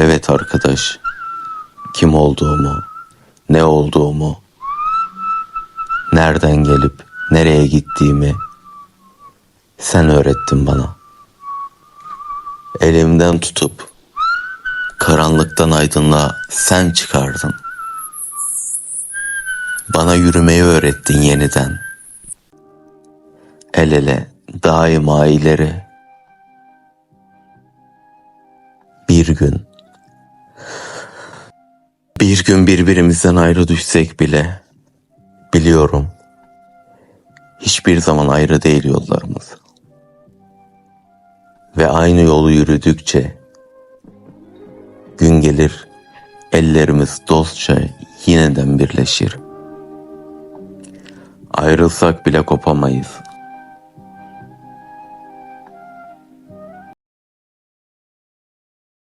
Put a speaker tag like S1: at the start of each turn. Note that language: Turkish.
S1: Evet arkadaş, kim olduğumu, ne olduğumu, nereden gelip nereye gittiğimi sen öğrettin bana. Elimden tutup karanlıktan aydınlığa sen çıkardın. Bana yürümeyi öğrettin yeniden. El ele daima ileri. Bir gün bir gün birbirimizden ayrı düşsek bile biliyorum hiçbir zaman ayrı değil yollarımız. Ve aynı yolu yürüdükçe gün gelir ellerimiz dostça yeniden birleşir. Ayrılsak bile kopamayız.